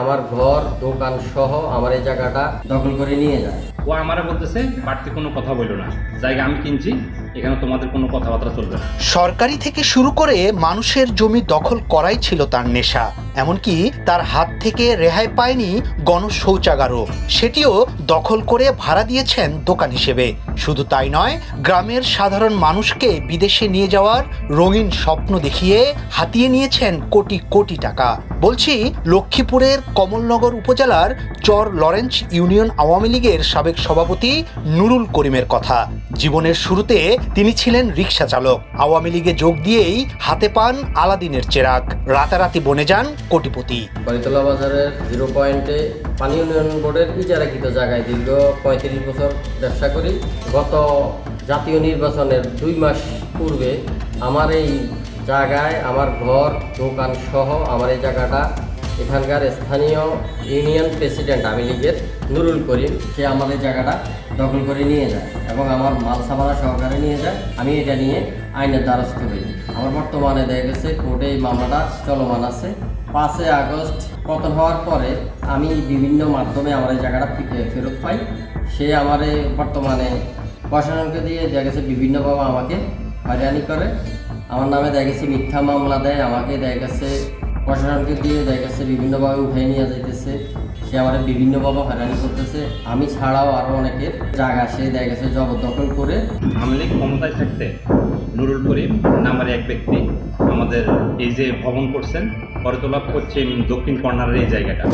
আমার ঘর দোকান সহ আমার এই জায়গাটা দখল করে নিয়ে যায়। ও আমারে বলতেছে, বাড়তি কোনো কথা বলল না। জায়গা আমি কিনছি, এখানে তোমাদের কোনো কথাবার্তা চলবে না। সরকারি থেকে শুরু করে মানুষের জমি দখল করাই ছিল তার নেশা। এমনকি তার হাত থেকে রেহাই পায়নি গণশৌচাগারও। সেটিও দখল করে ভাড়া দিয়েছেন দোকান হিসেবে। শুধু তাই নয়, গ্রামের সাধারণ মানুষকে বিদেশে নিয়ে যাওয়ার রঙিন স্বপ্ন দেখিয়ে হাতিয়ে নিয়েছেন কোটি কোটি টাকা। বলছি, লক্ষ্মীপুরের কমলনগর উপজেলার চর লরেন্স ইউনিয়ন আওয়ামী লীগের সাবেক সভাপতি নুরুল করিমের কথা। জীবনের শুরুতে তিনি ছিলেন রিক্সা চালক। আওয়ামী লীগে যোগ দিয়েই হাতে পান আলাদিনের চেরাক রাতারাতি বনে যান কোটিপতি। কলিতলা বাজারের জিরো পয়েন্টে পানি উন্নয়ন বোর্ডের ইজারাকৃত জায়গায় দীর্ঘ পঁয়ত্রিশ বছর ব্যবসা করি। গত জাতীয় নির্বাচনের দুই মাস পূর্বে আমার এই জায়গায়, আমার ঘর, দোকান সহ আমার এই জায়গাটা এখানকার স্থানীয় ইউনিয়ন প্রেসিডেন্ট আমি লীগের নুরুল করিম, সে আমার এই জায়গাটা দখল করে নিয়ে যায় এবং আমার মাল সামানা সহকারে নিয়ে যায়। আমি এটা নিয়ে আইনের দ্বারস্থ হই। আমার বর্তমানে দেখা গেছে কোর্টে এই মামলাটা চলমান আছে। পাঁচই আগস্ট পতন হওয়ার পরে আমি বিভিন্ন মাধ্যমে আমার এই জায়গাটা ফেরত পাই। সে আমার বর্তমানে প্রশাসনকে দিয়ে দেখা গেছে বিভিন্নভাবে আমাকে হয়রানি করে। আমার নামে দেখা গেছে মিথ্যা মামলা দেয়, আমাকে দেখা গেছে প্রশাসনকে দিয়ে দেখা গেছে বিভিন্নভাবে উঠাই নিয়ে যাইতেছে। সে আমার বিভিন্নভাবে হয়রানি করতেছে। আমি ছাড়াও আরও অনেকের জায়গা সে গেছে জবরদখল করে আমলে ক্ষমতায় থাকতে নুরুল করিম নামের এক ব্যক্তি আমাদের এই যে ভবন করছেন করতলা পশ্চিম দক্ষিণ কর্নারের এই জায়গাটা।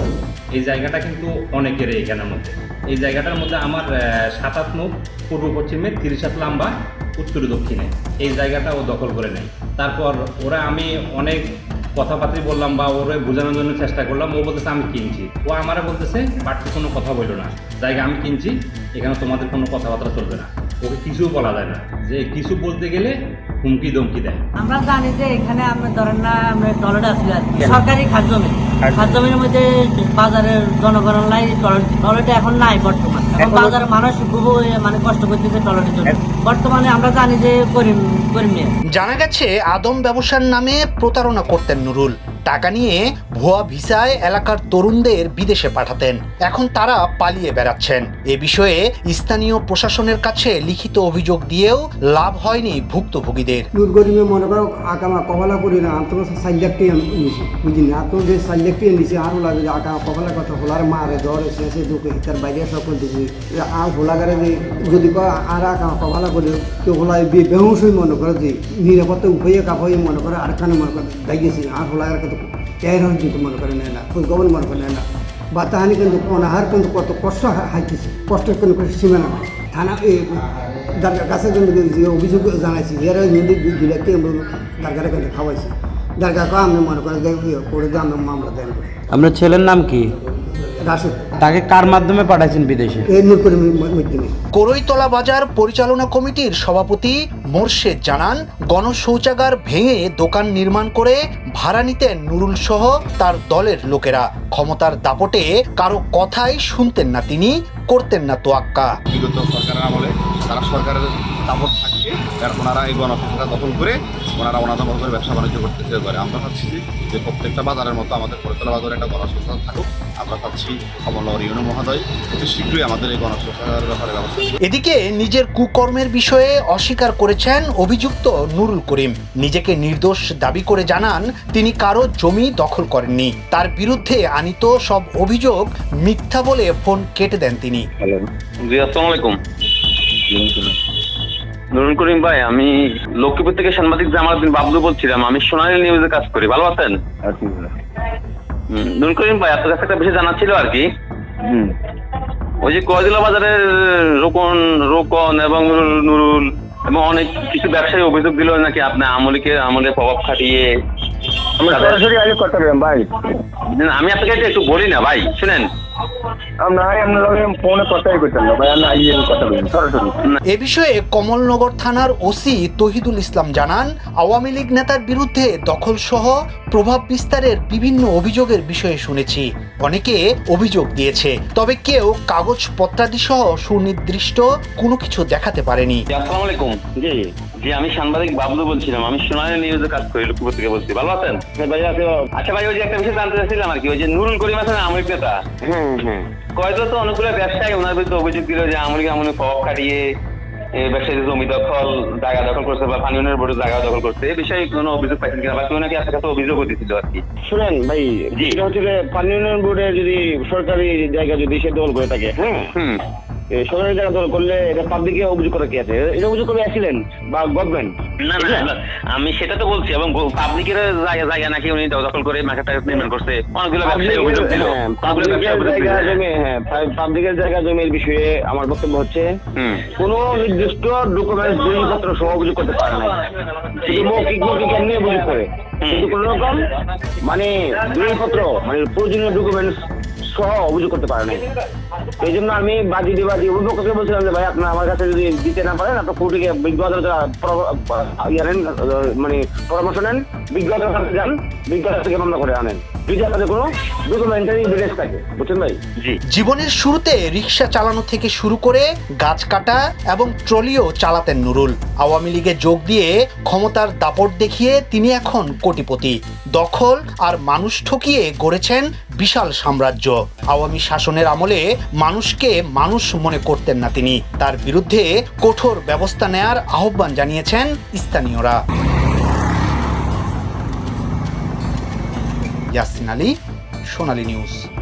এই জায়গাটা কিন্তু অনেকের এখানের মধ্যে। এই জায়গাটার মধ্যে আমার আহ, সাত আট মুখ পূর্ব পশ্চিমে তিরিশ হাত লম্বা উত্তর দক্ষিণে। এই জায়গাটা ও দখল করে নেয়। তারপর ওরা আমি অনেক কথাবার্তা বললাম বা ওরে বোঝানোর জন্য চেষ্টা করলাম, ও বলতেছে, আমি কিনছি। ও আমারে বলতেছে, বাড়তি কোনো কথা বলল না। জায়গা আমি কিনছি, এখানে তোমাদের কোনো কথাবার্তা চলবে না। ওকে কিছু বলা যায় না। যে কিছু বলতে গেলে হুমকি ধমকি দেয়। আমরা জানি যে এখানে আমরা ধরেন না আমরা টয়লেট আসলে কি। সরকারি খাদ্য জমি খাদ্য জমির মধ্যে বাজারের জনগণ নাই টয়লেট টয়লেট এখন নাই বর্তমান। এখন বাজারের মানুষ খুব মানে কষ্ট করতেছে টলেটের জন্য। বর্তমানে আমরা জানি যে করিম করিম জানা গেছে আদম ব্যবসার নামে প্রতারণা করতেন নুরুল। টাকা নিয়ে ভুয়া ভিসায় এলাকার তরুণদের বিদেশে পাঠাতেন। এখন তারা পালিয়ে বেড়াচ্ছেন। এ বিষয়ে স্থানীয় প্রশাসনের কাছে লিখিত অভিযোগ দিয়েও লাভ হয়নি ভুক্তভোগীদের। মনে করো আকামা কপালা করি না নিছি বুঝিনি। আন্তর যে নিছি লাগে যে আকা কপালা কথা মারে, জ্বর দুঃখে বাইরে সকল দিবি আর হোলাগারে যে, যদি আর আকা কপালা করি তো মনে করে যে, নিরাপত্তা উপায়ে কাপাই মনে করে আর কানে মনে করে দাইগেছি আর হোলাগার কিন্তু করে নেয় না বা তাহানি কিন্তু কত কষ্ট হাইতেছে কষ্টের কোনো কোনো সীমানা থানা কাছে অভিযোগ জানাইছি এরা দুই লাখ টাকা কিন্তু আমি মনে করে যে আমি মামলা দেন আপনার ছেলের নাম কি তাকে কার মাধ্যমে পাঠাইছেন বিদেশে? করইতলা বাজার পরিচালনা কমিটির সভাপতি মোর্শেদ জানান গণশৌচাগার ভেঙে দোকান নির্মাণ করে ভাড়া নিতেন নুরুল সহ তার দলের লোকেরা। ক্ষমতার দাপটে কারও কথাই শুনতেন না তিনি করতেন না তোয়াক্কা। বিগত সরকারের আমলে তারা সরকারের দাপট কারণ ওনারা এই গণঅফিসটা দখল করে ওনারা ওনাদের মতো করে ব্যবসা বাণিজ্য করতেছে করে আমরা চাচ্ছি যে প্রত্যেকটা বাজারের মতো আমাদের পরিতলা বাজারে একটা গণশৌচাগার থাকুক। আমরা চাচ্ছি কমলনগর ইউনিয়ন মহোদয় অতি শীঘ্রই আমাদের এই গণশৌচাগারের ব্যাপারে ব্যবস্থা এদিকে নিজের কুকর্মের বিষয়ে অস্বীকার করেছেন অভিযুক্ত নুরুল করিম। নিজেকে নির্দোষ দাবি করে জানান তিনি কারও জমি দখল করেননি। তার বিরুদ্ধে আনিত সব অভিযোগ মিথ্যা বলে ফোন কেটে দেন তিনি। জি আসসালামু আলাইকুম। নুরুল করিম ভাই আমি লক্ষ্মীপুর থেকে সাংবাদিক জামালউদ্দিন বাবলু বলছিলাম। আমি সোনালী নিউজে কাজ করি। ভালো আছেন? নুরুল করিম ভাই আপনার কাছে একটা বিষয় জানা ছিল আর কি। ওই যে কয়দিলা বাজারের রোকন রোকন এবং নুরুল- নুরুল এবং অনেক কিছু ব্যবসায়ী অভিযোগ দিল নাকি আপনি আমলিকে আমলে প্রভাব খাটিয়ে আমরা সরাসরি আগে কথা বললাম ভাই। আমি আপনাকে একটু বলি না ভাই। শুনেন এ বিষয়ে কমলনগর থানার ওসি তহিদুল ইসলাম জানান আওয়ামী লীগ নেতার বিরুদ্ধে দখলসহ প্রভাব বিস্তারের বিভিন্ন অভিযোগের বিষয়ে শুনেছি। অনেকে অভিযোগ দিয়েছে তবে কেউ কাগজপত্রাদি সহ সুনির্দিষ্ট কোনো কিছু দেখাতে পারেনি। আসসালামু আলাইকুম। জি। জি আমি সাংবাদিক বাবলু বলছিলাম। আমি সোনালী নিউজে কাজ করি লক্ষ্মীপুর থেকে বলছি। ভালো আছেন? ভাই আছে আচ্ছা ভাই ওই যে একটা বিষয় জানতে চাচ্ছিলাম আর কি ওই যে নুরুল করিম আছেন আমরিক নেতা? হ্যাঁ হ্যাঁ। কয়তো তো অনেকগুলো ব্যবসায়ী ওনার বিরুদ্ধে অভিযোগ দিল যে আমরিক আমনে পক কাটিয়ে এ, ব্যবসায়ী জমি দখল জায়গা দখল করছে বা পানি উন্নয়ন বোর্ডের জায়গা দখল করছে। এই বিষয়ে কোনো অভিযোগ পাইছেন কিনা বা কেউ নাকি আপনার কাছে অভিযোগও দিচ্ছিল আর কি? শুনেন ভাই। এটা হচ্ছে পানি উন্নয়ন বোর্ডে যদি সরকারি জায়গা যদি সে দখল করে থাকে হ্যাঁ? সরকারি জায়গা দখল করলে এটা পাবলিকে অভিযোগ করা কি আছে? এটা অভিযোগ করে আসছিলেন বা গভর্নমেন্ট। না না না, আমি সেটা তো বলছি এবং পাবলিকের জায়গা নাকি উনি দখল করে মার্কেটটা নির্মাণ করছে। অনেকগুলো ব্যবসায়ী অভিযোগ দিল পাবলিকের জায়গা হ্যাঁ পাবলিকের জায়গা জমির বিষয়ে আমার বক্তব্য হচ্ছে কোন নির্দিষ্ট ডকুমেন্টস দলিলপত্র সহ অভিযোগ করতে পারে না মৌখিক মৌখিক এমনি অভিযোগ করে। কিন্তু কোন রকম মানে দলিলপত্র মানে প্রয়োজনীয় ডকুমেন্টস সহ অভিযোগ করতে পারে না এই জন্য আমি বাজি দিবাজি অভিভাবককে বলছিলাম যে ভাই আপনার আমার কাছে যদি দিতে না পারেন আপনার কোর্টে বিজ্ঞ আদালতে নেন, মানে পরামর্শ নেন বিজ্ঞ আদালতের যান বিজ্ঞ আদালত থেকে মামলা করে আনেন। জীবনের শুরুতে রিক্সা চালানো থেকে শুরু করে গাছ কাটা এবং ট্রলিও চালাতেন নুরুল। আওয়ামী লীগে যোগ দিয়ে ক্ষমতার দাপট দেখিয়ে তিনি এখন কোটিপতি। দখল আর মানুষ ঠকিয়ে গড়েছেন বিশাল সাম্রাজ্য। আওয়ামী শাসনের আমলে মানুষকে মানুষ মনে করতেন না তিনি। তার বিরুদ্ধে কঠোর ব্যবস্থা নেয়ার আহ্বান জানিয়েছেন স্থানীয়রা। ইয়াসিন আলী, সোনালী নিউজ।